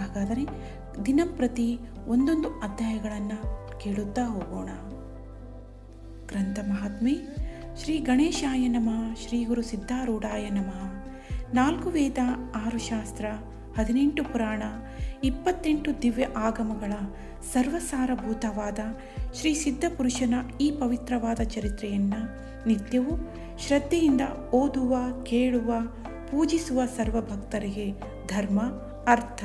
ಹಾಗಾದರೆ ದಿನಂಪ್ರತಿ ಒಂದೊಂದು ಅಧ್ಯಾಯಗಳನ್ನು ಕೇಳುತ್ತಾ ಹೋಗೋಣ. ಗ್ರಂಥ ಮಹಾತ್ಮೆ, ಶ್ರೀ ಗಣೇಶಾಯ ನಮಃ, ಶ್ರೀ ಗುರು ಸಿದ್ಧಾರೂಢಾಯ ನಮಃ. ನಾಲ್ಕು ವೇದ, ಆರು ಶಾಸ್ತ್ರ, ಹದಿನೆಂಟು ಪುರಾಣ, ಇಪ್ಪತ್ತೆಂಟು ದಿವ್ಯ ಆಗಮಗಳ ಸರ್ವಸಾರಭೂತವಾದ ಶ್ರೀ ಸಿದ್ಧಪುರುಷನ ಈ ಪವಿತ್ರವಾದ ಚರಿತ್ರೆಯನ್ನು ನಿತ್ಯವೂ ಶ್ರದ್ಧೆಯಿಂದ ಓದುವ, ಕೇಳುವ, ಪೂಜಿಸುವ ಸರ್ವ ಭಕ್ತರಿಗೆ ಧರ್ಮ, ಅರ್ಥ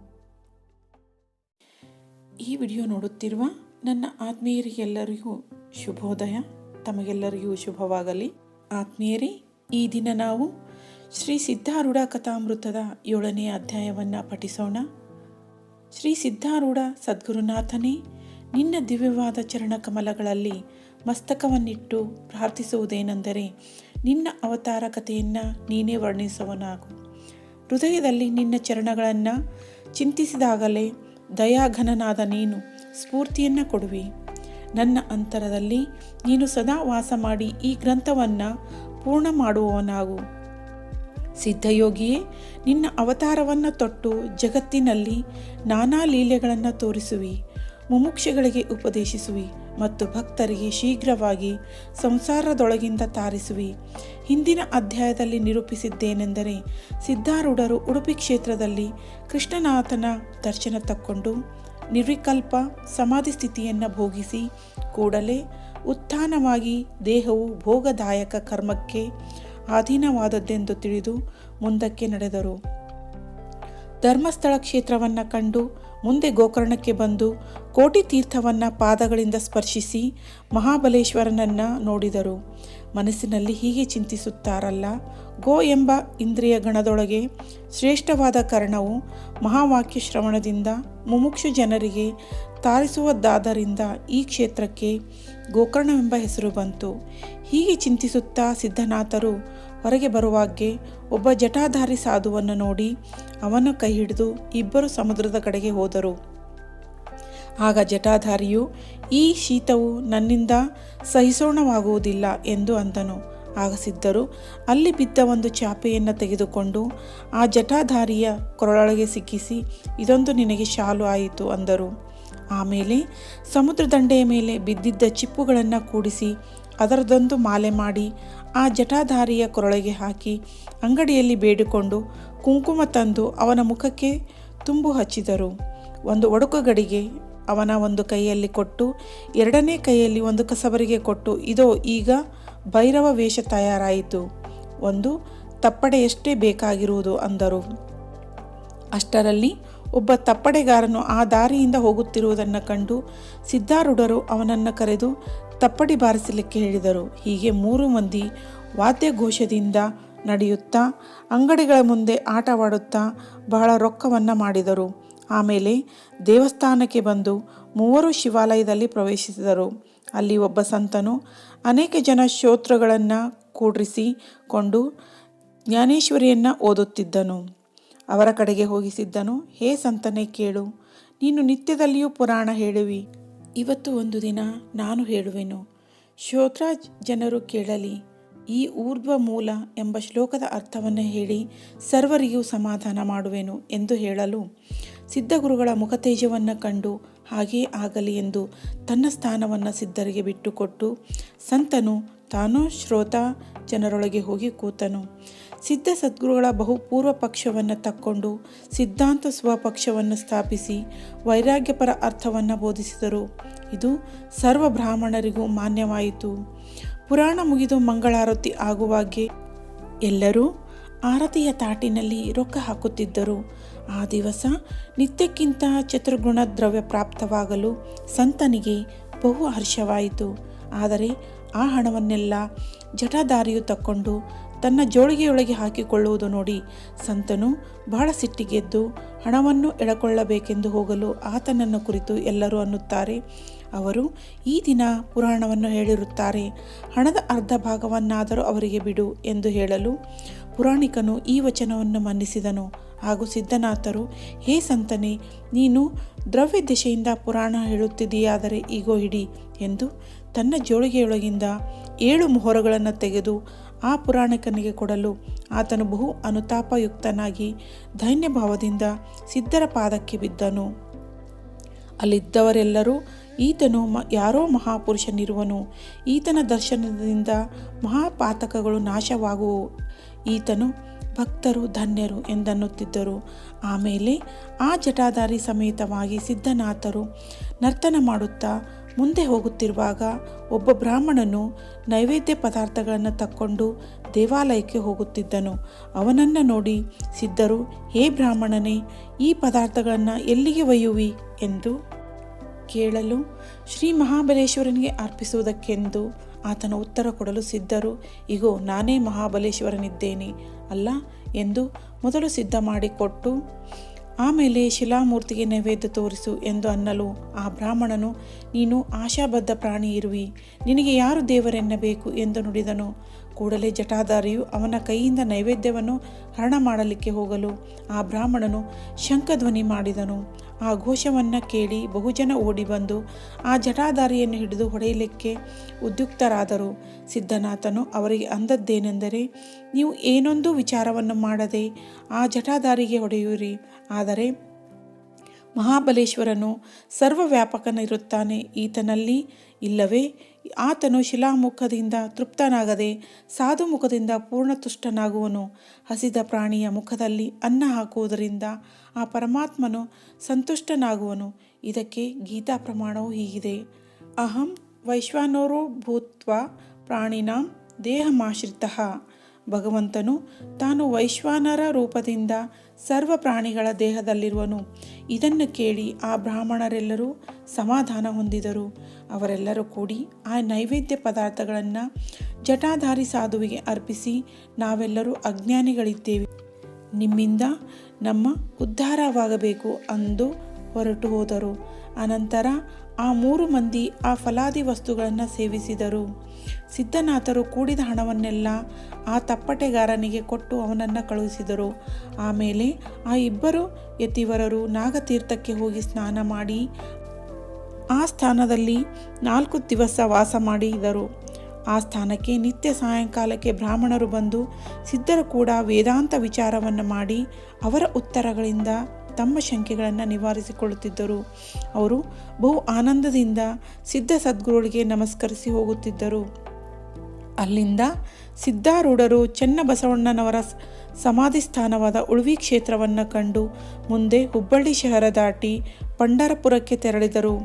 ಈ ವಿಡಿಯೋ ನೋಡುತ್ತಿರುವ ನನ್ನ ಆತ್ಮೀಯರಿಗೆಲ್ಲರಿಗೂ ಶುಭೋದಯ. ತಮಗೆಲ್ಲರಿಗೂ ಶುಭವಾಗಲಿ. ಆತ್ಮೀಯರೇ, ಈ ದಿನ ನಾವು ಶ್ರೀ ಸಿದ್ಧಾರೂಢ ಕಥಾಮೃತದ ಏಳನೇ ಅಧ್ಯಾಯವನ್ನು ಪಠಿಸೋಣ. ಶ್ರೀ ಸಿದ್ಧಾರೂಢ ಸದ್ಗುರುನಾಥನೇ, ನಿನ್ನ ದಿವ್ಯವಾದ ಚರಣಕಮಲಗಳಲ್ಲಿ ಮಸ್ತಕವನ್ನಿಟ್ಟು ಪ್ರಾರ್ಥಿಸುವುದೇನೆಂದರೆ ನಿನ್ನ ಅವತಾರ ಕಥೆಯನ್ನು ನೀನೇ ವರ್ಣಿಸುವನಾಗು. ಹೃದಯದಲ್ಲಿ ನಿನ್ನ ಚರಣಗಳನ್ನು ಚಿಂತಿಸಿದಾಗಲೇ ದಯಾಘನನಾದ ನೀನು, ಸ್ಫೂರ್ತಿಯನ್ನು ಕೊಡುವಿ. ನನ್ನ ಅಂತರದಲ್ಲಿ ನೀನು ಸದಾ ವಾಸ ಮಾಡಿ ಈ ಗ್ರಂಥವನ್ನು ಪೂರ್ಣ ಮಾಡುವವನಾಗು ಸಿದ್ಧಯೋಗಿಯೇ, ನಿನ್ನ ಅವತಾರವನ್ನು ತೊಟ್ಟು ಜಗತ್ತಿನಲ್ಲಿ ನಾನಾ ಲೀಲೆಗಳನ್ನು ತೋರಿಸುವಿ, ಮುಮುಕ್ಷಗಳಿಗೆ ಉಪದೇಶಿಸುವಿ. ಮತ್ತು ಭಕ್ತರಿಗೆ ಶೀಘ್ರವಾಗಿ ಸಂಸಾರದೊಳಗಿಂದ ತಾರಿಸುವಿ. ಹಿಂದಿನ ಅಧ್ಯಾಯದಲ್ಲಿ ನಿರೂಪಿಸಿದ್ದೇನೆಂದರೆ, ಸಿದ್ಧಾರೂಢರು ಉಡುಪಿ ಕ್ಷೇತ್ರದಲ್ಲಿ ಕೃಷ್ಣನಾಥನ ದರ್ಶನ ತಕ್ಕೊಂಡು ನಿರ್ವಿಕಲ್ಪ ಸಮಾಧಿ ಸ್ಥಿತಿಯನ್ನು ಭೋಗಿಸಿ, ಕೂಡಲೇ ಉತ್ಥಾನವಾಗಿ ದೇಹವು ಭೋಗದಾಯಕ ಕರ್ಮಕ್ಕೆ ಅಧೀನವಾದದ್ದೆಂದು ತಿಳಿದು ಮುಂದಕ್ಕೆ ನಡೆದರು. ಧರ್ಮಸ್ಥಳ ಕ್ಷೇತ್ರವನ್ನು ಕಂಡು ಮುಂದೆ ಗೋಕರ್ಣಕ್ಕೆ ಬಂದು ಕೋಟಿ ತೀರ್ಥವನ್ನು ಪಾದಗಳಿಂದ ಸ್ಪರ್ಶಿಸಿ ಮಹಾಬಲೇಶ್ವರನನ್ನು ನೋಡಿದರು. ಮನಸ್ಸಿನಲ್ಲಿ ಹೀಗೆ ಚಿಂತಿಸುತ್ತಾರಲ್ಲ, ಗೋ ಎಂಬ ಇಂದ್ರಿಯ ಗಣದೊಳಗೆ ಶ್ರೇಷ್ಠವಾದ ಕರ್ಣವು ಮಹಾವಾಕ್ಯ ಶ್ರವಣದಿಂದ ಮುಮುಕ್ಷು ಜನರಿಗೆ ತಾರಿಸುವುದಾದ್ದರಿಂದ ಈ ಕ್ಷೇತ್ರಕ್ಕೆ ಗೋಕರ್ಣವೆಂಬ ಹೆಸರು ಬಂತು. ಹೀಗೆ ಚಿಂತಿಸುತ್ತಾ ಸಿದ್ಧನಾಥರು ಹೊರಗೆ ಬರುವಾಗೆ ಒಬ್ಬ ಜಟಾಧಾರಿ ಸಾಧುವನ್ನು ನೋಡಿ ಅವನ ಕೈ ಹಿಡಿದು ಇಬ್ಬರು ಸಮುದ್ರದ ಕಡೆಗೆ ಹೋದರು. ಆಗ ಜಟಾಧಾರಿಯು, ಈ ಶೀತವು ನನ್ನಿಂದ ಸಹಿಸೋಣವಾಗುವುದಿಲ್ಲ ಎಂದು ಅಂದನು. ಆಗ ಸಿದ್ಧರು, ಅಲ್ಲಿ ಬಿದ್ದ ಒಂದು ಚಾಪೆಯನ್ನು ತೆಗೆದುಕೊಂಡು ಆ ಜಟಾಧಾರಿಯ ಕೊರಳೊಳಗೆ ಸಿಕ್ಕಿಸಿ, ಇದೊಂದು ನಿನಗೆ ಶಾಲು ಆಯಿತು ಅಂದರು. ಆಮೇಲೆ ಸಮುದ್ರ ದಂಡೆಯ ಮೇಲೆ ಬಿದ್ದಿದ್ದ ಚಿಪ್ಪುಗಳನ್ನು ಕೂಡಿಸಿ, ಅದರದೊಂದು ಮಾಲೆ ಮಾಡಿ ಆ ಜಟಾಧಾರಿಯ ಕೊರಳಿಗೆ ಹಾಕಿ ಅಂಗಡಿಯಲ್ಲಿ ಬೇಡಿಕೊಂಡು ಕುಂಕುಮ ತಂದು ಅವನ ಮುಖಕ್ಕೆ ತುಂಬು ಹಚ್ಚಿದರು. ಒಂದು ಒಡಕುಗಡಿಗೆ ಅವನ ಒಂದು ಕೈಯಲ್ಲಿ ಕೊಟ್ಟು, ಎರಡನೇ ಕೈಯಲ್ಲಿ ಒಂದು ಕಸಬರಿಗೆ ಕೊಟ್ಟು, ಇದೋ, ಈಗ ಭೈರವ ವೇಷ ತಯಾರಾಯಿತು. ಒಂದು ತಪ್ಪಡೆಯಷ್ಟೇ ಬೇಕಾಗಿರುವುದು ಅಂದರು. ಅಷ್ಟರಲ್ಲಿ ಒಬ್ಬ ತಪ್ಪಡೆಗಾರನು ಆ ದಾರಿಯಿಂದ ಹೋಗುತ್ತಿರುವುದನ್ನು ಕಂಡು ಸಿದ್ಧಾರೂಢರು ಅವನನ್ನು ಕರೆದು ತಪ್ಪಡಿ ಬಾರಿಸಲಿಕ್ಕೆ ಹೇಳಿದರು. ಹೀಗೆ ಮೂರು ಮಂದಿ ವಾದ್ಯಘೋಷದಿಂದ ನಡೆಯುತ್ತಾ, ಅಂಗಡಿಗಳ ಮುಂದೆ ಆಟವಾಡುತ್ತಾ ಬಹಳ ರೊಕ್ಕವನ್ನು ಮಾಡಿದರು. ಆಮೇಲೆ ದೇವಸ್ಥಾನಕ್ಕೆ ಬಂದು ಮೂವರು ಶಿವಾಲಯದಲ್ಲಿ ಪ್ರವೇಶಿಸಿದರು. ಅಲ್ಲಿ ಒಬ್ಬ ಸಂತನು ಅನೇಕ ಜನ ಶ್ರೋತ್ರಗಳನ್ನು ಕೂಡ್ರಿಸಿಕೊಂಡು ಜ್ಞಾನೇಶ್ವರಿಯನ್ನು ಓದುತ್ತಿದ್ದನು. ಅವರ ಕಡೆಗೆ ಹೋಗಿಸಿದ್ದನು ಹೇ ಸಂತನೇ, ಕೇಳು. ನೀನು ನಿತ್ಯದಲ್ಲಿಯೂ ಪುರಾಣ ಹೇಳುವಿ. ಇವತ್ತು ಒಂದು ದಿನ ನಾನು ಹೇಳುವೆನು. ಶ್ರೋತ್ರ ಜನರು ಕೇಳಲಿ. ಈ ಊರ್ಧ್ವ ಮೂಲ ಎಂಬ ಶ್ಲೋಕದ ಅರ್ಥವನ್ನು ಹೇಳಿ ಸರ್ವರಿಗೂ ಸಮಾಧಾನ ಮಾಡುವೆನು ಎಂದು ಹೇಳಲು ಸಿದ್ಧಗುರುಗಳ ಮುಖತೇಜವನ್ನು ಕಂಡು ಹಾಗೇ ಆಗಲಿ ಎಂದು ತನ್ನ ಸ್ಥಾನವನ್ನು ಸಿದ್ಧರಿಗೆ ಬಿಟ್ಟುಕೊಟ್ಟು ಸಂತನು ತಾನೂ ಶ್ರೋತ ಜನರೊಳಗೆ ಹೋಗಿ ಕೂತನು. ಸಿದ್ಧ ಸದ್ಗುರುಗಳ ಬಹುಪೂರ್ವ ಪಕ್ಷವನ್ನು ತಕ್ಕೊಂಡು ಸಿದ್ಧಾಂತ ಸ್ವಪಕ್ಷವನ್ನು ಸ್ಥಾಪಿಸಿ ವೈರಾಗ್ಯಪರ ಅರ್ಥವನ್ನು ಬೋಧಿಸಿದರು. ಇದು ಸರ್ವ ಬ್ರಾಹ್ಮಣರಿಗೂ ಮಾನ್ಯವಾಯಿತು. ಪುರಾಣ ಮುಗಿದು ಮಂಗಳಾರತಿ ಆಗುವಾಗೆ ಎಲ್ಲರೂ ಆರತಿಯ ತಾಟಿನಲ್ಲಿ ರೊಕ್ಕ ಹಾಕುತ್ತಿದ್ದರು. ಆ ದಿವಸ ನಿತ್ಯಕ್ಕಿಂತ ಚತುರ್ಗುಣ ದ್ರವ್ಯ ಪ್ರಾಪ್ತವಾಗಲು ಸಂತನಿಗೆ ಬಹು ಹರ್ಷವಾಯಿತು. ಆದರೆ ಆ ಹಣವನ್ನೆಲ್ಲ ಜಟಾದಾರಿಯು ತಕ್ಕೊಂಡು ತನ್ನ ಜೋಳಿಗೆಯೊಳಗೆ ಹಾಕಿಕೊಳ್ಳುವುದು ನೋಡಿ ಸಂತನು ಬಹಳ ಸಿಟ್ಟಿಗೆದ್ದು ಹಣವನ್ನು ಎಳಕೊಳ್ಳಬೇಕೆಂದು ಹೋಗಲು ಆತನನ್ನು ಕುರಿತು ಎಲ್ಲರೂ ಅನ್ನುತ್ತಾರೆ. ಅವರು ಈ ದಿನ ಪುರಾಣವನ್ನು ಹೇಳಿರುತ್ತಾರೆ. ಹಣದ ಅರ್ಧ ಭಾಗವನ್ನಾದರೂ ಅವರಿಗೆ ಬಿಡು ಎಂದು ಹೇಳಲು ಪುರಾಣಿಕನು ಈ ವಚನವನ್ನು ಮನ್ನಿಸಿದನು. ಹಾಗೂ ಸಿದ್ಧನಾಥರು, ಹೇ ಸಂತನೆ, ನೀನು ದ್ರವ್ಯ ದಿಶೆಯಿಂದ ಪುರಾಣ ಹೇಳುತ್ತಿದೆಯಾದರೆ ಈಗೋ ಹಿಡಿ ಎಂದು ತನ್ನ ಜೋಳಿಗೆಯೊಳಗಿಂದ ಏಳು ಮೊಹರಗಳನ್ನು ತೆಗೆದು ಆ ಪುರಾಣಿಕನಿಗೆ ಕೊಡಲು ಆತನು ಬಹು ಅನುತಾಪಯುಕ್ತನಾಗಿ ಧೈನ್ಯಭಾವದಿಂದ ಸಿದ್ಧರ ಪಾದಕ್ಕೆ ಬಿದ್ದನು. ಅಲ್ಲಿದ್ದವರೆಲ್ಲರೂ ಈತನು ಮ, ಯಾರೋ ಮಹಾಪುರುಷನಿರುವನು. ಈತನ ದರ್ಶನದಿಂದ ಮಹಾಪಾತಕಗಳು ನಾಶವಾಗುವು. ಈತನು ಭಕ್ತರು, ಧನ್ಯರು ಎಂದನ್ನುತ್ತಿದ್ದರು. ಆಮೇಲೆ ಆ ಜಟಾಧಾರಿ ಸಮೇತವಾಗಿ ಸಿದ್ಧನಾಥರು ನರ್ತನ ಮಾಡುತ್ತಾ ಮುಂದೆ ಹೋಗುತ್ತಿರುವಾಗ ಒಬ್ಬ ಬ್ರಾಹ್ಮಣನು ನೈವೇದ್ಯ ಪದಾರ್ಥಗಳನ್ನು ತಕ್ಕೊಂಡು ದೇವಾಲಯಕ್ಕೆ ಹೋಗುತ್ತಿದ್ದನು. ಅವನನ್ನು ನೋಡಿ ಸಿದ್ಧರು, ಹೇ ಬ್ರಾಹ್ಮಣನೇ, ಈ ಪದಾರ್ಥಗಳನ್ನು ಎಲ್ಲಿಗೆ ಒಯ್ಯುವಿ? ಎಂದು ಕೇಳಲು ಶ್ರೀ ಮಹಾಬಲೇಶ್ವರನಿಗೆ ಅರ್ಪಿಸುವುದಕ್ಕೆಂದು ಆತನ ಉತ್ತರ ಕೊಡಲು ಸಿದ್ಧರು. ಇಗೋ, ನಾನೇ ಮಹಾಬಲೇಶ್ವರನಿದ್ದೇನೆ ಅಲ್ಲ ಎಂದು ಮೊದಲು ಸಿದ್ಧ ಮಾಡಿಕೊಟ್ಟು ಆಮೇಲೆ ಶಿಲಾಮೂರ್ತಿಗೆ ನೈವೇದ್ಯ ತೋರಿಸು ಎಂದು ಅನ್ನಲು, ಆ ಬ್ರಾಹ್ಮಣನು, ನೀನು ಆಶಾಬದ್ಧ ಪ್ರಾಣಿ ಇರುವಿ, ನಿನಗೆ ಯಾರು ದೇವರೆನ್ನಬೇಕು ಎಂದು ನುಡಿದನು. ಕೂಡಲೇ ಜಟಾಧಾರಿಯು ಅವನ ಕೈಯಿಂದ ನೈವೇದ್ಯವನ್ನು ಹರಣ ಮಾಡಲಿಕ್ಕೆ ಹೋಗಲು ಆ ಬ್ರಾಹ್ಮಣನು ಶಂಖಧ್ವನಿ ಮಾಡಿದನು. ಆ ಘೋಷವನ್ನು ಕೇಳಿ ಬಹುಜನ ಓಡಿ ಬಂದು ಆ ಜಟಾಧಾರಿಯನ್ನು ಹಿಡಿದು ಹೊಡೆಯಲಿಕ್ಕೆ ಉದ್ಯುಕ್ತರಾದರು. ಸಿದ್ಧನಾಥನು ಅವರಿಗೆ ಅಂದದ್ದೇನೆಂದರೆ, ನೀವು ಏನೊಂದು ವಿಚಾರವನ್ನು ಮಾಡದೆ ಆ ಜಟಾಧಾರಿಗೆ ಹೊಡೆಯುವಿರಿ. ಆದರೆ ಮಹಾಬಲೇಶ್ವರನು ಸರ್ವವ್ಯಾಪಕನಿರುತ್ತಾನೆ, ಈತನಲ್ಲಿ ಇಲ್ಲವೇ? ಆತನು ಶಿಲಾಮುಖದಿಂದ ತೃಪ್ತನಾಗದೆ ಸಾಧು ಮುಖದಿಂದ ಪೂರ್ಣ ತುಷ್ಟನಾಗುವನು ಹಸಿದ ಪ್ರಾಣಿಯ ಮುಖದಲ್ಲಿ ಅನ್ನ ಹಾಕುವುದರಿಂದ ಆ ಪರಮಾತ್ಮನು ಸಂತುಷ್ಟನಾಗುವನು. ಇದಕ್ಕೆ ಗೀತಾ ಪ್ರಮಾಣವು ಹೀಗಿದೆ. ಅಹಂ ವೈಶ್ವಾನೋರೋ ಭೂತ್ವ ಪ್ರಾಣಿನಾಂ ದೇಹಮಾಶ್ರಿತಃ. ಭಗವಂತನು ತಾನು ವೈಶ್ವಾನರ ರೂಪದಿಂದ ಸರ್ವ ಪ್ರಾಣಿಗಳ ದೇಹದಲ್ಲಿರುವನು. ಇದನ್ನು ಕೇಳಿ ಆ ಬ್ರಾಹ್ಮಣರೆಲ್ಲರೂ ಸಮಾಧಾನ ಹೊಂದಿದರು. ಅವರೆಲ್ಲರೂ ಕೂಡಿ ಆ ನೈವೇದ್ಯ ಪದಾರ್ಥಗಳನ್ನು ಜಟಾಧಾರಿ ಸಾಧುವಿಗೆ ಅರ್ಪಿಸಿ ನಾವೆಲ್ಲರೂ ಅಜ್ಞಾನಿಗಳಿದ್ದೇವೆ. ನಿಮ್ಮಿಂದ ನಮ್ಮ ಉದ್ಧಾರವಾಗಬೇಕು ಅಂದು ಹೊರಟು ಹೋದರು. ಅನಂತರ ಆ ಮೂರು ಮಂದಿ ಆ ಫಲಾದಿ ವಸ್ತುಗಳನ್ನು ಸೇವಿಸಿದರು. ಸಿದ್ಧನಾಥರು ಕೂಡಿದ ಹಣವನ್ನೆಲ್ಲ ಆ ತಪ್ಪಟೆಗಾರನಿಗೆ ಕೊಟ್ಟು ಅವನನ್ನು ಕಳುಹಿಸಿದರು. ಆಮೇಲೆ ಆ ಇಬ್ಬರು ಯತಿವರರು ನಾಗತೀರ್ಥಕ್ಕೆ ಹೋಗಿ ಸ್ನಾನ ಮಾಡಿ ಆ ಸ್ಥಾನದಲ್ಲಿ ನಾಲ್ಕು ದಿವಸ ವಾಸ ಮಾಡಿದರು. ಆ ಸ್ಥಾನಕ್ಕೆ ನಿತ್ಯ ಸಾಯಂಕಾಲಕ್ಕೆ ಬ್ರಾಹ್ಮಣರು ಬಂದು ಸಿದ್ಧರು ಕೂಡ ವೇದಾಂತ ವಿಚಾರವನ್ನು ಮಾಡಿ ಅವರ ಉತ್ತರಗಳಿಂದ ತಮ್ಮ ಶಂಕೆಗಳನ್ನು ನಿವಾರಿಸಿಕೊಳ್ಳುತ್ತಿದ್ದರು. ಅವರು ಬಹು ಆನಂದದಿಂದ ಸಿದ್ಧ ಸದ್ಗುರುಗಳಿಗೆ ನಮಸ್ಕರಿಸಿ ಹೋಗುತ್ತಿದ್ದರು. ಅಲ್ಲಿಂದ ಸಿದ್ಧಾರೂಢರು ಚೆನ್ನಬಸವಣ್ಣನವರ ಸಮಾಧಿ ಸ್ಥಾನವಾದ ಉಳ್ವಿ ಕ್ಷೇತ್ರವನ್ನು ಕಂಡು ಮುಂದೆ ಹುಬ್ಬಳ್ಳಿ ಶಹರ ದಾಟಿ ಪಂಡರಪುರಕ್ಕೆ ತೆರಳಿದರು.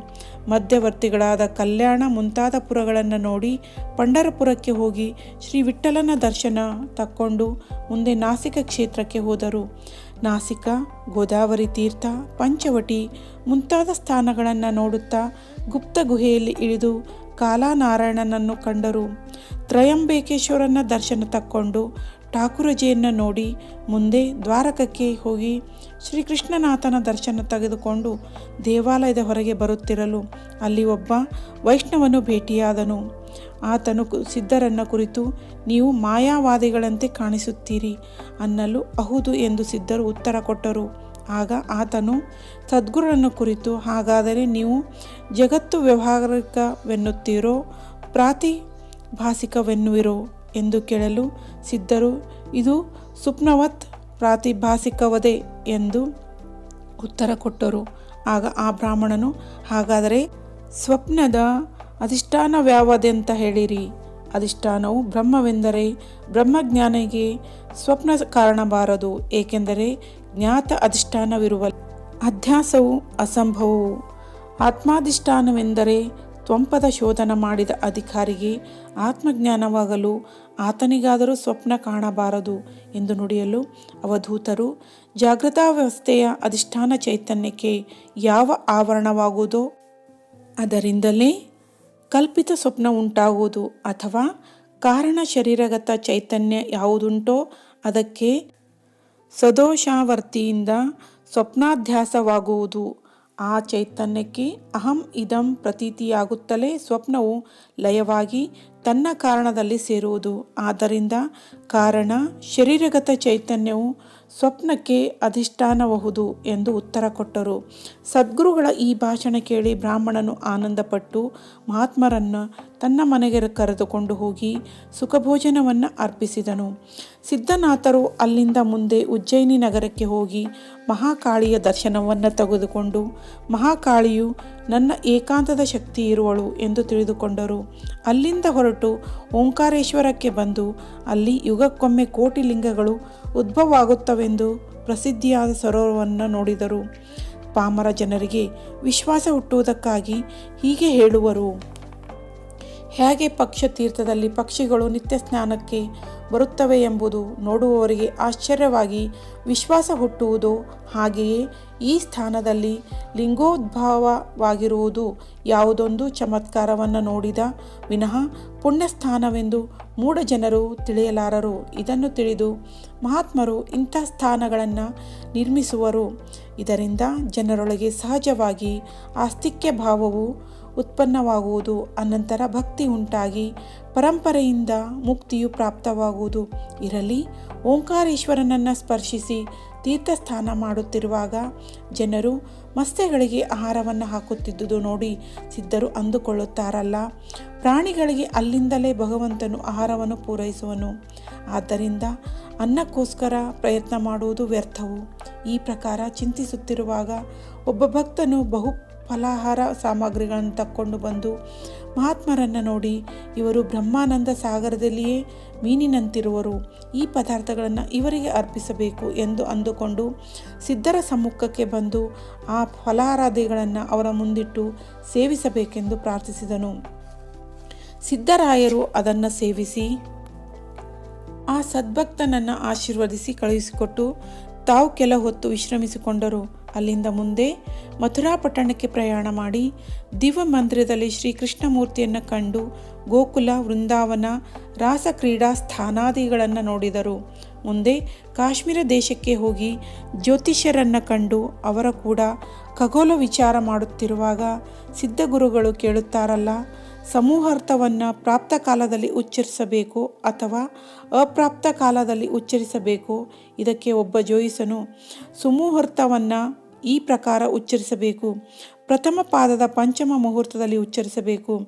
ಮಧ್ಯವರ್ತಿಗಳಾದ ಕಲ್ಯಾಣ ಮುಂತಾದ ಪುರಗಳನ್ನು ನೋಡಿ ಪಂಡರಪುರಕ್ಕೆ ಹೋಗಿ ಶ್ರೀ ವಿಠ್ಠಲನ ದರ್ಶನ ತಕ್ಕೊಂಡು ಮುಂದೆ ನಾಸಿಕ ಕ್ಷೇತ್ರಕ್ಕೆ ಹೋದರು. ನಾಸಿಕ, ಗೋದಾವರಿ ತೀರ್ಥ, ಪಂಚವಟಿ ಮುಂತಾದ ಸ್ಥಾನಗಳನ್ನು ನೋಡುತ್ತಾ ಗುಪ್ತ ಗುಹೆಯಲ್ಲಿ ಇಳಿದು ಕಾಲಾನಾರಾಯಣನನ್ನು ಕಂಡರು. ತ್ರಯಂಬೇಕೇಶ್ವರನ ದರ್ಶನ ತಕ್ಕೊಂಡು ಠಾಕುರಜಿಯನ್ನು ನೋಡಿ ಮುಂದೆ ದ್ವಾರಕಕ್ಕೆ ಹೋಗಿ ಶ್ರೀಕೃಷ್ಣನಾಥನ ದರ್ಶನ ತೆಗೆದುಕೊಂಡು ದೇವಾಲಯದ ಹೊರಗೆ ಬರುತ್ತಿರಲು ಅಲ್ಲಿ ಒಬ್ಬ ವೈಷ್ಣವನು ಭೇಟಿಯಾದನು. ಆತನು ಸಿದ್ಧರನ್ನ ಕುರಿತು, ನೀವು ಮಾಯಾವಾದಿಗಳಂತೆ ಕಾಣಿಸುತ್ತೀರಿ ಅನ್ನಲು ಅಹುದು ಎಂದು ಸಿದ್ಧರು ಉತ್ತರ ಕೊಟ್ಟರು. ಆಗ ಆತನು ಸದ್ಗುರನ್ನು ಕುರಿತು ಹಾಗಾದರೆ ನೀವು ಜಗತ್ತು ವ್ಯವಹಾರಿಕವೆನ್ನುತ್ತೀರೋ, ಪ್ರಾತಿಭಾಸಿಕವೆನ್ನುವಿರೋ ಎಂದು ಕೇಳಲು ಸಿದ್ಧರು, ಇದು ಸ್ವಪ್ನವತ್ ಪ್ರಾತಿಭಾಸಿಕವದೇ ಎಂದು ಉತ್ತರ ಕೊಟ್ಟರು. ಆಗ ಆ ಬ್ರಾಹ್ಮಣನು, ಹಾಗಾದರೆ ಸ್ವಪ್ನದ ಅಧಿಷ್ಠಾನವ್ಯಾವದೆಂತ ಹೇಳಿರಿ? ಅಧಿಷ್ಠಾನವು ಬ್ರಹ್ಮವೆಂದರೆ ಬ್ರಹ್ಮಜ್ಞಾನಿಗೆ ಸ್ವಪ್ನ ಕಾರಣಬಾರದು, ಏಕೆಂದರೆ ಜ್ಞಾತ ಅಧಿಷ್ಠಾನವಿರುವ ಅಧ್ಯಾಸವು ಅಸಂಭವವು. ಆತ್ಮಾಧಿಷ್ಠಾನವೆಂದರೆ ತ್ವಂಪದ ಶೋಧನ ಮಾಡಿದ ಅಧಿಕಾರಿಗೆ ಆತ್ಮಜ್ಞಾನವಾಗಲು ಆತನಿಗಾದರೂ ಸ್ವಪ್ನ ಕಾಣಬಾರದು ಎಂದು ನುಡಿಯಲು ಅವಧೂತರು ಜಾಗೃತಾವಸ್ಥೆಯ ಅಧಿಷ್ಠಾನ ಚೈತನ್ಯಕ್ಕೆ ಯಾವ ಆವರಣವಾಗುವುದೋ? ಅದರಿಂದಲೇ ಕಲ್ಪಿತ ಸ್ವಪ್ನ ಉಂಟಾಗುವುದು ಅಥವಾ ಕಾರಣ ಶರೀರಗತ ಚೈತನ್ಯ ಯಾವುದುಂಟೋ ಅದಕ್ಕೆ ಸದೋಷಾವರ್ತಿಯಿಂದ ಸ್ವಪ್ನಾಧ್ಯಾಸವಾಗುವುದು. ಆ ಚೈತನ್ಯಕ್ಕೆ ಅಹಂ ಇದಂ ಪ್ರತೀತಿಯಾಗುತ್ತಲೇ ಸ್ವಪ್ನವು ಲಯವಾಗಿ ತನ್ನ ಕಾರಣದಲ್ಲಿ ಸೇರುವುದು. ಆದ್ದರಿಂದ ಕಾರಣ ಶರೀರಗತ ಚೈತನ್ಯವು ಸ್ವಪ್ನಕ್ಕೆ ಅಧಿಷ್ಠಾನಬಹುದು ಎಂದು ಉತ್ತರ ಕೊಟ್ಟರು. ಸದ್ಗುರುಗಳ ಈ ಭಾಷಣ ಕೇಳಿ ಬ್ರಾಹ್ಮಣನು ಆನಂದಪಟ್ಟು ಮಹಾತ್ಮರನ್ನು ತನ್ನ ಮನೆಗೆ ಕರೆದುಕೊಂಡು ಹೋಗಿ ಸುಖಭೋಜನವನ್ನು ಅರ್ಪಿಸಿದನು. ಸಿದ್ಧನಾಥರು ಅಲ್ಲಿಂದ ಮುಂದೆ ಉಜ್ಜಯಿನಿ ನಗರಕ್ಕೆ ಹೋಗಿ ಮಹಾಕಾಳಿಯ ದರ್ಶನವನ್ನು ತೆಗೆದುಕೊಂಡು, ಮಹಾಕಾಳಿಯು ನನ್ನ ಏಕಾಂತದ ಶಕ್ತಿ ಇರುವಳು ಎಂದು ತಿಳಿದುಕೊಂಡರು. ಅಲ್ಲಿಂದ ಹೊರಟು ಓಂಕಾರೇಶ್ವರಕ್ಕೆ ಬಂದು ಅಲ್ಲಿ ಯುಗಕ್ಕೊಮ್ಮೆ ಕೋಟಿ ಲಿಂಗಗಳು ಉದ್ಭವವಾಗುತ್ತವೆಂದು ಪ್ರಸಿದ್ಧಿಯಾದ ಸರೋವರವನ್ನು ನೋಡಿದರು. ಪಾಮರ ಜನರಿಗೆ ವಿಶ್ವಾಸ ಹುಟ್ಟುವುದಕ್ಕಾಗಿ ಹೀಗೆ ಹೇಳುವರು. ಹೇಗೆ ಪಕ್ಷ ತೀರ್ಥದಲ್ಲಿ ಪಕ್ಷಿಗಳು ನಿತ್ಯ ಸ್ನಾನಕ್ಕೆ ಬರುತ್ತವೆ ಎಂಬುದು ನೋಡುವವರಿಗೆ ಆಶ್ಚರ್ಯವಾಗಿ ವಿಶ್ವಾಸ ಹುಟ್ಟುವುದು. ಹಾಗೆಯೇ ಈ ಸ್ಥಾನದಲ್ಲಿ ಲಿಂಗೋದ್ಭವವಾಗಿರುವುದು ಯಾವುದೊಂದು ಚಮತ್ಕಾರವನ್ನು ನೋಡಿದ ವಿನಃ ಪುಣ್ಯಸ್ಥಾನವೆಂದು ಮೂಢ ಜನರು ತಿಳಿಯಲಾರರು. ಇದನ್ನು ತಿಳಿದು ಮಹಾತ್ಮರು ಇಂಥ ಸ್ಥಾನಗಳನ್ನು ನಿರ್ಮಿಸುವರು. ಇದರಿಂದ ಜನರೊಳಗೆ ಸಹಜವಾಗಿ ಆಸ್ತಿಕ್ಯ ಭಾವವು ಉತ್ಪನ್ನವಾಗುವುದು. ಅನಂತರ ಭಕ್ತಿ ಉಂಟಾಗಿ ಪರಂಪರೆಯಿಂದ ಮುಕ್ತಿಯು ಪ್ರಾಪ್ತವಾಗುವುದು. ಇರಲಿ ಓಂಕಾರೇಶ್ವರನನ್ನು ಸ್ಪರ್ಶಿಸಿ ತೀರ್ಥಸ್ಥಾನ ಮಾಡುತ್ತಿರುವಾಗ ಜನರು ಮತ್ಸ್ಯಗಳಿಗೆ ಆಹಾರವನ್ನು ಹಾಕುತ್ತಿದ್ದುದು ನೋಡಿ ಸಿದ್ಧರು ಅಂದುಕೊಳ್ಳುತ್ತಾರಲ್ಲ. ಪ್ರಾಣಿಗಳಿಗೆ ಅಲ್ಲಿಂದಲೇ ಭಗವಂತನು ಆಹಾರವನ್ನು ಪೂರೈಸುವನು. ಆದ್ದರಿಂದ ಅನ್ನಕ್ಕೋಸ್ಕರ ಪ್ರಯತ್ನ ಮಾಡುವುದು ವ್ಯರ್ಥವು. ಈ ಪ್ರಕಾರ ಚಿಂತಿಸುತ್ತಿರುವಾಗ ಒಬ್ಬ ಭಕ್ತನು ಬಹು ಫಲಾಹಾರ ಸಾಮಗ್ರಿಗಳನ್ನು ತಕ್ಕೊಂಡು ಬಂದು ಮಹಾತ್ಮರನ್ನು ನೋಡಿ ಇವರು ಬ್ರಹ್ಮಾನಂದ ಸಾಗರದಲ್ಲಿಯೇ ಮೀನಿನಂತಿರುವರು. ಈ ಪದಾರ್ಥಗಳನ್ನು ಇವರಿಗೆ ಅರ್ಪಿಸಬೇಕು ಎಂದು ಅಂದುಕೊಂಡು ಸಿದ್ಧರ ಸಮ್ಮುಖಕ್ಕೆ ಬಂದು ಆ ಫಲಾರಾಧೆಗಳನ್ನು ಅವರ ಮುಂದಿಟ್ಟು ಸೇವಿಸಬೇಕೆಂದು ಪ್ರಾರ್ಥಿಸಿದನು. ಸಿದ್ಧರಾಯರು ಅದನ್ನು ಸೇವಿಸಿ, ಆ ಸದ್ಭಕ್ತನನ್ನು ಆಶೀರ್ವದಿಸಿ ಕಳುಹಿಸಿಕೊಟ್ಟು ತಾವು ಕೆಲ ಹೊತ್ತು ವಿಶ್ರಮಿಸಿಕೊಂಡರು. ಅಲ್ಲಿಂದ ಮುಂದೆ ಮಥುರಾ ಪಟ್ಟಣಕ್ಕೆ ಪ್ರಯಾಣ ಮಾಡಿ ದಿವ್ಯ ಮಂದಿರದಲ್ಲಿ ಶ್ರೀಕೃಷ್ಣಮೂರ್ತಿಯನ್ನು ಕಂಡು ಗೋಕುಲ, ವೃಂದಾವನ, ರಾಸ ಕ್ರೀಡಾ ಸ್ಥಾನಾದಿಗಳನ್ನು ನೋಡಿದರು. ಮುಂದೆ ಕಾಶ್ಮೀರ ದೇಶಕ್ಕೆ ಹೋಗಿ ಜ್ಯೋತಿಷ್ಯರನ್ನು ಕಂಡು ಅವರ ಕೂಡ ಖಗೋಲ ವಿಚಾರ ಮಾಡುತ್ತಿರುವಾಗ ಸಿದ್ಧಗುರುಗಳು ಕೇಳುತ್ತಾರಲ್ಲ ಸಮೂಹಾರ್ಥವನ್ನು ಪ್ರಾಪ್ತ ಕಾಲದಲ್ಲಿ ಉಚ್ಚರಿಸಬೇಕು ಅಥವಾ ಅಪ್ರಾಪ್ತ ಕಾಲದಲ್ಲಿ ಉಚ್ಚರಿಸಬೇಕು? ಇದಕ್ಕೆ ಒಬ್ಬ ಜೋಯಿಸನು. ಸಮೂಹಾರ್ಥವನ್ನು ಈ ಪ್ರಕಾರ ಉಚ್ಚರಿಸಬೇಕು. ಪ್ರಥಮ ಪಾದದ ಪಂಚಮ ಮುಹೂರ್ತದಲ್ಲಿ ಉಚ್ಚರಿಸಬೇಕು.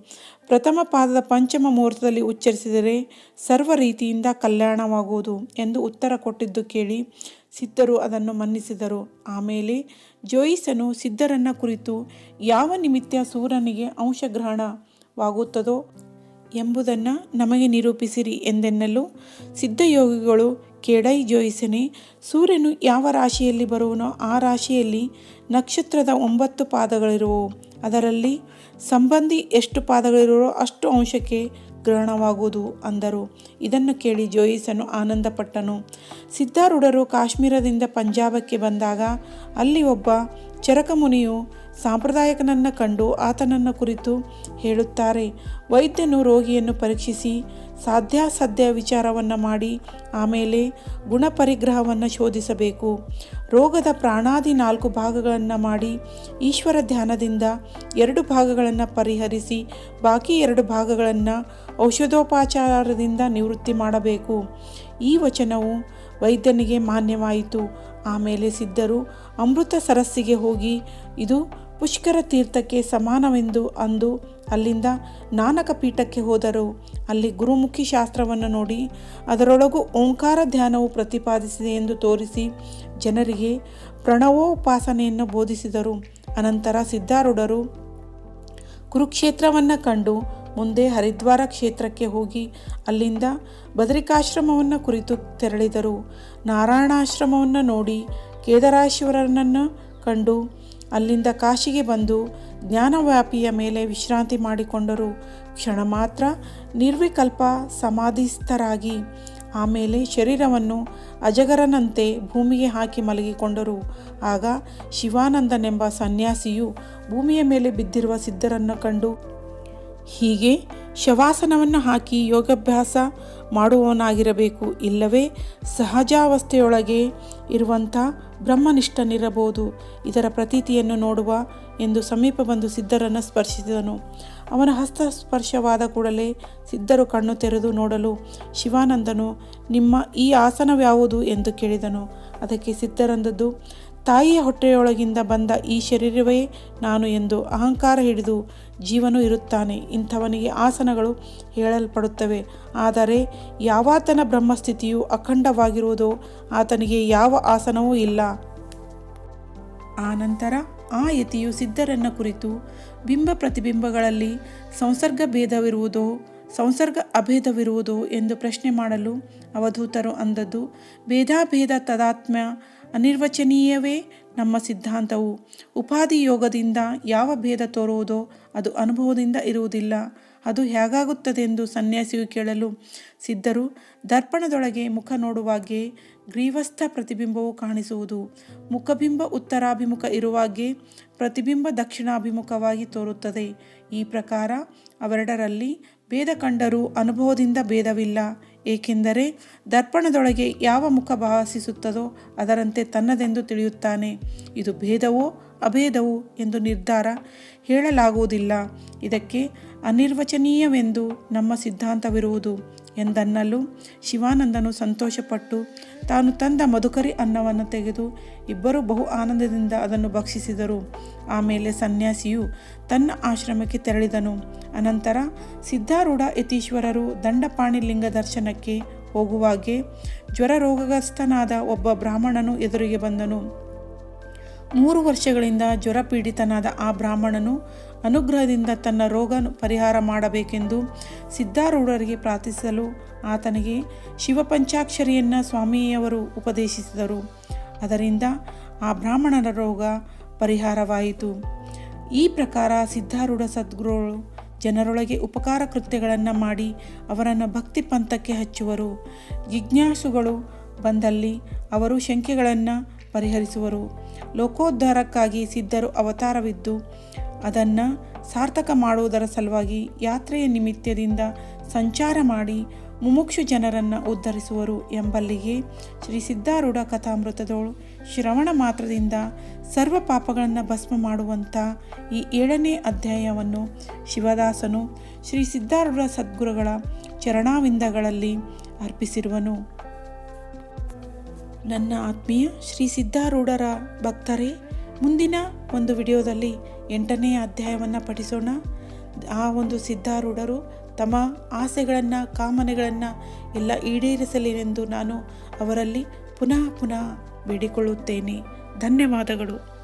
ಪ್ರಥಮ ಪಾದದ ಪಂಚಮ ಮುಹೂರ್ತದಲ್ಲಿ ಉಚ್ಚರಿಸಿದರೆ ಸರ್ವ ರೀತಿಯಿಂದ ಕಲ್ಯಾಣವಾಗುವುದು ಎಂದು ಉತ್ತರ ಕೊಟ್ಟಿದ್ದು ಕೇಳಿ ಸಿದ್ಧರು ಅದನ್ನು ಮನ್ನಿಸಿದರು. ಆಮೇಲೆ ಜೋಯಿಸನು ಸಿದ್ಧರನ್ನ ಕುರಿತು ಯಾವ ನಿಮಿತ್ತ ಸೂರ್ಯನಿಗೆ ಅಂಶಗ್ರಹಣವಾಗುತ್ತದೋ ಎಂಬುದನ್ನು ನಮಗೆ ನಿರೂಪಿಸಿರಿ ಎಂದೆನ್ನಲು ಸಿದ್ಧಯೋಗಿಗಳು ಕೇಡೈ ಜೋಯಿಸನೆ, ಸೂರ್ಯನು ಯಾವ ರಾಶಿಯಲ್ಲಿ ಬರುವನೋ ಆ ರಾಶಿಯಲ್ಲಿ ನಕ್ಷತ್ರದ ಒಂಬತ್ತು ಪಾದಗಳಿರುವವು. ಅದರಲ್ಲಿ ಸಂಬಂಧಿ ಎಷ್ಟು ಪಾದಗಳಿರುವೋ ಅಷ್ಟು ಅಂಶಕ್ಕೆ ಗ್ರಹಣವಾಗುವುದು ಅಂದರು. ಇದನ್ನು ಕೇಳಿ ಜೋಯಿಸನು ಆನಂದಪಟ್ಟನು. ಸಿದ್ಧಾರೂಢರು ಕಾಶ್ಮೀರದಿಂದ ಪಂಜಾಬಕ್ಕೆ ಬಂದಾಗ ಅಲ್ಲಿ ಒಬ್ಬ ಚರಕಮುನಿಯು ಸಾಂಪ್ರದಾಯಿಕನನ್ನು ಕಂಡು ಆತನನ್ನು ಕುರಿತು ಹೇಳುತ್ತಾರೆ. ವೈದ್ಯನು ರೋಗಿಯನ್ನು ಪರೀಕ್ಷಿಸಿ ಸಾಧ್ಯಾಸಾಧ್ಯ ವಿಚಾರವನ್ನು ಮಾಡಿ ಆಮೇಲೆ ಗುಣಪರಿಗ್ರಹವನ್ನು ಶೋಧಿಸಬೇಕು. ರೋಗದ ಪ್ರಾಣಾದಿ ನಾಲ್ಕು ಭಾಗಗಳನ್ನು ಮಾಡಿ ಈಶ್ವರ ಧ್ಯಾನದಿಂದ ಎರಡು ಭಾಗಗಳನ್ನು ಪರಿಹರಿಸಿ ಬಾಕಿ ಎರಡು ಭಾಗಗಳನ್ನು ಔಷಧೋಪಚಾರದಿಂದ ನಿವೃತ್ತಿ ಮಾಡಬೇಕು. ಈ ವಚನವು ವೈದ್ಯನಿಗೆ ಮಾನ್ಯವಾಯಿತು. ಆಮೇಲೆ ಸಿದ್ಧರು ಅಮೃತ ಸರಸ್ಸಿಗೆ ಹೋಗಿ, ಇದು ಪುಷ್ಕರ ತೀರ್ಥಕ್ಕೆ ಸಮಾನವೆಂದು ಅಂದು ಅಲ್ಲಿಂದ ನಾನಕ ಪೀಠಕ್ಕೆ ಹೋದರು. ಅಲ್ಲಿ ಗುರುಮುಖಿ ಶಾಸ್ತ್ರವನ್ನು ನೋಡಿ ಅದರೊಳಗೂ ಓಂಕಾರ ಧ್ಯಾನವು ಪ್ರತಿಪಾದಿಸಿದೆ ಎಂದು ತೋರಿಸಿ ಜನರಿಗೆ ಪ್ರಣವೋಪಾಸನೆಯನ್ನು ಬೋಧಿಸಿದರು. ಅನಂತರ ಸಿದ್ಧಾರೂಢರು ಕುರುಕ್ಷೇತ್ರವನ್ನು ಕಂಡು ಮುಂದೆ ಹರಿದ್ವಾರ ಕ್ಷೇತ್ರಕ್ಕೆ ಹೋಗಿ ಅಲ್ಲಿಂದ ಬದರಿಕಾಶ್ರಮವನ್ನು ಕುರಿತು ತೆರಳಿದರು. ನಾರಾಯಣಾಶ್ರಮವನ್ನು ನೋಡಿ ಕೇದಾರೇಶ್ವರನನ್ನು ಕಂಡು ಅಲ್ಲಿಂದ ಕಾಶಿಗೆ ಬಂದು ಜ್ಞಾನವ್ಯಾಪಿಯ ಮೇಲೆ ವಿಶ್ರಾಂತಿ ಮಾಡಿಕೊಂಡರು. ಕ್ಷಣ ಮಾತ್ರ ನಿರ್ವಿಕಲ್ಪ ಸಮಾಧಿಸ್ಥರಾಗಿ ಆಮೇಲೆ ಶರೀರವನ್ನು ಅಜಗರನಂತೆ ಭೂಮಿಗೆ ಹಾಕಿ ಮಲಗಿಕೊಂಡರು. ಆಗ ಶಿವಾನಂದನೆಂಬ ಸನ್ಯಾಸಿಯು ಭೂಮಿಯ ಮೇಲೆ ಬಿದ್ದಿರುವ ಸಿದ್ಧರನ್ನು ಕಂಡು, ಹೀಗೆ ಶವಾಸನವನ್ನು ಹಾಕಿ ಯೋಗಾಭ್ಯಾಸ ಮಾಡುವವನಾಗಿರಬೇಕು, ಇಲ್ಲವೇ ಸಹಜಾವಸ್ಥೆಯೊಳಗೆ ಇರುವಂಥ ಬ್ರಹ್ಮನಿಷ್ಠನಿರಬಹುದು, ಇದರ ಪ್ರತೀತಿಯನ್ನು ನೋಡುವ ಎಂದು ಸಮೀಪ ಬಂದು ಸಿದ್ಧರನ್ನು ಸ್ಪರ್ಶಿಸಿದನು. ಅವನ ಹಸ್ತ ಸ್ಪರ್ಶವಾದ ಕೂಡಲೇ ಸಿದ್ಧರು ಕಣ್ಣು ತೆರೆದು ನೋಡಲು, ಶಿವಾನಂದನು, ನಿಮ್ಮ ಈ ಆಸನವ್ಯಾವುದು? ಎಂದು ಕೇಳಿದನು. ಅದಕ್ಕೆ ಸಿದ್ಧರಂದದ್ದು ತಾಯಿಯ ಹೊಟ್ಟೆಯೊಳಗಿಂದ ಬಂದ ಈ ಶರೀರವೇ ನಾನು ಎಂದು ಅಹಂಕಾರ ಹಿಡಿದು ಜೀವನು ಇರುತ್ತಾನೆ. ಇಂಥವನಿಗೆ ಆಸನಗಳು ಹೇಳಲ್ಪಡುತ್ತವೆ. ಆದರೆ ಯಾವಾತನ ಬ್ರಹ್ಮಸ್ಥಿತಿಯು ಅಖಂಡವಾಗಿರುವುದೋ ಆತನಿಗೆ ಯಾವ ಆಸನವೂ ಇಲ್ಲ. ಆನಂತರ ಆ ಯತಿಯು ಸಿದ್ಧರನ್ನ ಕುರಿತು ಬಿಂಬ ಪ್ರತಿಬಿಂಬಗಳಲ್ಲಿ ಸಂಸರ್ಗ ಭೇದವಿರುವುದೋ, ಸಂಸರ್ಗ ಅಭೇದವಿರುವುದೋ ಎಂದು ಪ್ರಶ್ನೆ ಮಾಡಲು ಅವಧೂತರು ಅಂದದ್ದು, ಭೇದಾಭೇದ ತದಾತ್ಮ ಅನಿರ್ವಚನೀಯವೇ ನಮ್ಮ ಸಿದ್ಧಾಂತವು. ಉಪಾಧಿ ಯೋಗದಿಂದ ಯಾವ ಭೇದ ತೋರುವುದೋ ಅದು ಅನುಭವದಿಂದ ಇರುವುದಿಲ್ಲ. ಅದು ಹೇಗಾಗುತ್ತದೆಂದು ಸನ್ಯಾಸಿಯು ಕೇಳಲು ಸಿದ್ಧರು ದರ್ಪಣದೊಳಗೆ ಮುಖ ನೋಡುವಾಗೆ ಗ್ರೀವಸ್ಥ ಪ್ರತಿಬಿಂಬವು ಕಾಣಿಸುವುದು. ಮುಖಬಿಂಬ ಉತ್ತರಾಭಿಮುಖ ಇರುವಾಗೆ ಪ್ರತಿಬಿಂಬ ದಕ್ಷಿಣಾಭಿಮುಖವಾಗಿ ತೋರುತ್ತದೆ. ಈ ಪ್ರಕಾರ ಅವೆರಡರಲ್ಲಿ ಭೇದ ಕಂಡರೂ ಅನುಭವದಿಂದ ಭೇದವಿಲ್ಲ. ಏಕೆಂದರೆ ದರ್ಪಣದೊಳಗೆ ಯಾವ ಮುಖ ಭಾವಿಸುತ್ತದೋ ಅದರಂತೆ ತನ್ನದೆಂದು ತಿಳಿಯುತ್ತಾನೆ. ಇದು ಭೇದವೋ ಅಭೇದವೋ ಎಂದು ನಿರ್ಧಾರ ಹೇಳಲಾಗುವುದಿಲ್ಲ. ಇದಕ್ಕೆ ಅನಿರ್ವಚನೀಯವೆಂದು ನಮ್ಮ ಸಿದ್ಧಾಂತವಿರುವುದು. ಎಂದನ್ನಲು ಶಿವಾನಂದನು ಸಂತೋಷಪಟ್ಟು ತಾನು ತಂದ ಮಧುಕರಿ ಅನ್ನವನ್ನು ತೆಗೆದು ಇಬ್ಬರೂ ಬಹು ಆನಂದದಿಂದ ಅದನ್ನು ಭಕ್ಷಿಸಿದರು. ಆಮೇಲೆ ಸನ್ಯಾಸಿಯು ತನ್ನ ಆಶ್ರಮಕ್ಕೆ ತೆರಳಿದನು. ಅನಂತರ ಸಿದ್ಧಾರೂಢ ಯತೀಶ್ವರರು ದಂಡಪಾಣಿ ಲಿಂಗ ದರ್ಶನಕ್ಕೆ ಹೋಗುವಾಗೆ ಜ್ವರ ರೋಗಗ್ರಸ್ತನಾದ ಒಬ್ಬ ಬ್ರಾಹ್ಮಣನು ಎದುರಿಗೆ ಬಂದನು. ಮೂರು ವರ್ಷಗಳಿಂದ ಜ್ವರ ಪೀಡಿತನಾದ ಆ ಬ್ರಾಹ್ಮಣನು ಅನುಗ್ರಹದಿಂದ ತನ್ನ ರೋಗ ಪರಿಹಾರ ಮಾಡಬೇಕೆಂದು ಸಿದ್ಧಾರೂಢರಿಗೆ ಪ್ರಾರ್ಥಿಸಲು ಆತನಿಗೆ ಶಿವಪಂಚಾಕ್ಷರಿಯನ್ನು ಸ್ವಾಮಿಯವರು ಉಪದೇಶಿಸಿದರು. ಅದರಿಂದ ಆ ಬ್ರಾಹ್ಮಣರ ರೋಗ ಪರಿಹಾರವಾಯಿತು. ಈ ಪ್ರಕಾರ ಸಿದ್ಧಾರೂಢ ಸದ್ಗುರುಗಳು ಜನರೊಳಗೆ ಉಪಕಾರ ಕೃತ್ಯಗಳನ್ನು ಮಾಡಿ ಅವರನ್ನು ಭಕ್ತಿ ಪಂಥಕ್ಕೆ ಹಚ್ಚುವರು. ಜಿಜ್ಞಾಸುಗಳು ಬಂದಲ್ಲಿ ಅವರು ಶಂಕೆಗಳನ್ನು ಪರಿಹರಿಸುವರು. ಲೋಕೋದ್ಧಾರಕ್ಕಾಗಿ ಸಿದ್ಧರು ಅವತಾರವಿದ್ದು ಅದನ್ನು ಸಾರ್ಥಕ ಮಾಡುವುದರ ಸಲುವಾಗಿ ಯಾತ್ರೆಯ ನಿಮಿತ್ತದಿಂದ ಸಂಚಾರ ಮಾಡಿ ಮುಮುಕ್ಷು ಜನರನ್ನು ಉದ್ಧರಿಸುವರು ಎಂಬಲ್ಲಿಗೆ ಶ್ರೀ ಸಿದ್ಧಾರೂಢ ಕಥಾಮೃತದೋಳು ಶ್ರವಣ ಮಾತ್ರದಿಂದ ಸರ್ವ ಪಾಪಗಳನ್ನು ಭಸ್ಮ ಮಾಡುವಂಥ ಈ ಏಳನೇ ಅಧ್ಯಾಯವನ್ನು ಶಿವದಾಸನು ಶ್ರೀ ಸಿದ್ಧಾರೂಢ ಸದ್ಗುರುಗಳ ಚರಣಾವಿಂದಗಳಲ್ಲಿ ಅರ್ಪಿಸಿರುವನು. ನನ್ನ ಆತ್ಮೀಯ ಶ್ರೀ ಸಿದ್ಧಾರೂಢರ ಭಕ್ತರೇ, ಮುಂದಿನ ಒಂದು ವಿಡಿಯೋದಲ್ಲಿ ಎಂಟನೇ ಅಧ್ಯಾಯವನ್ನು ಪಠಿಸೋಣ. ಆ ಒಂದು ಸಿದ್ಧಾರೂಢರು ತಮ್ಮ ಆಸೆಗಳನ್ನು, ಕಾಮನೆಗಳನ್ನು ಎಲ್ಲ ಈಡೇರಿಸಲಿ ಎಂದು ನಾನು ಅವರಲ್ಲಿ ಪುನಃ ಪುನಃ ಬೇಡಿಕೊಳ್ಳುತ್ತೇನೆ. ಧನ್ಯವಾದಗಳು.